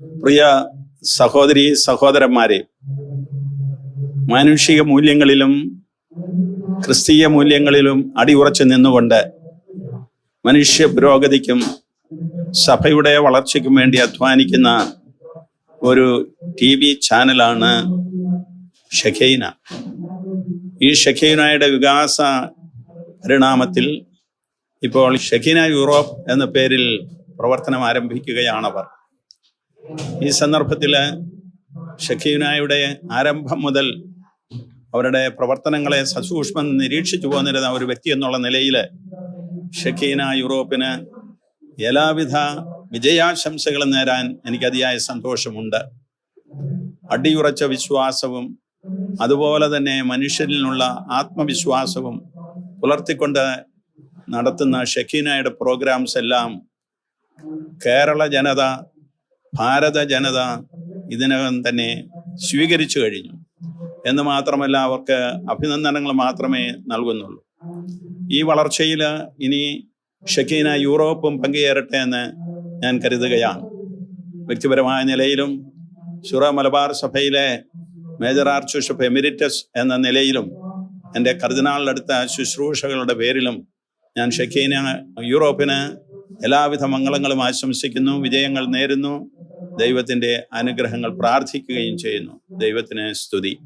പ്രിയ സഹോദരി സഹോദരന്മാരെ മാനുഷിക മൂല്യങ്ങളിലും ക്രിസ്തീയ മൂല്യങ്ങളിലും അടിയുറച്ചു നിന്നുകൊണ്ട് മനുഷ്യ പുരോഗതിക്കും സഭയുടെ വളർച്ചയ്ക്കും വേണ്ടി അധ്വാനിക്കുന്ന ഒരു ടി വി ചാനലാണ് ഷഖൈന. ഈ ഷഖൈനയുടെ വികാസ പരിണാമത്തിൽ ഇപ്പോൾ ഷഖീന യൂറോപ്പ് എന്ന പേരിൽ പ്രവർത്തനം ആരംഭിക്കുകയാണവർ ഈ സന്ദർഭത്തിൽ ഷഖീനായുടെ ആരംഭം മുതൽ അവരുടെ പ്രവർത്തനങ്ങളെ സസൂക്ഷ്മം നിരീക്ഷിച്ചു പോന്നിരുന്ന ഒരു വ്യക്തി എന്നുള്ള നിലയിൽ ഷക്കീന യൂറോപ്പിന് എല്ലാവിധ വിജയാശംസകളും നേരാൻ എനിക്ക് അതിയായ സന്തോഷമുണ്ട്. അടിയുറച്ച വിശ്വാസവും അതുപോലെ തന്നെ മനുഷ്യരിലുള്ള ആത്മവിശ്വാസവും പുലർത്തിക്കൊണ്ട് നടത്തുന്ന ഷക്കീനയുടെ പ്രോഗ്രാംസ് എല്ലാം കേരള ജനത ഭാരത ജനത ഇതിനകം തന്നെ സ്വീകരിച്ചു കഴിഞ്ഞു. എന്ന് മാത്രമല്ല അവർക്ക് അഭിനന്ദനങ്ങൾ മാത്രമേ നൽകുന്നുള്ളൂ. ഈ വളർച്ചയിൽ ഇനി ഷക്കീന യൂറോപ്പും പങ്കുചേരട്ടെ എന്ന് ഞാൻ കരുതുകയാണ്. വ്യക്തിപരമായ നിലയിലും സുറ മലബാർ സഭയിലെ മേജർ ആർച്ച് ബിഷപ്പ് എമിരിറ്റസ് എന്ന നിലയിലും എന്റെ കർദിനാളിലെടുത്ത ശുശ്രൂഷകളുടെ പേരിലും ഞാൻ ഷക്കീന യൂറോപ്പിന് എല്ലാവിധ മംഗളങ്ങളും ആശംസിക്കുന്നു വിജയങ്ങൾ നേരുന്നു. ദൈവത്തിന്റെ അനുഗ്രഹങ്ങൾ പ്രാർത്ഥിക്കുകയും ചെയ്യുന്നു. ദൈവത്തിന് സ്തുതി.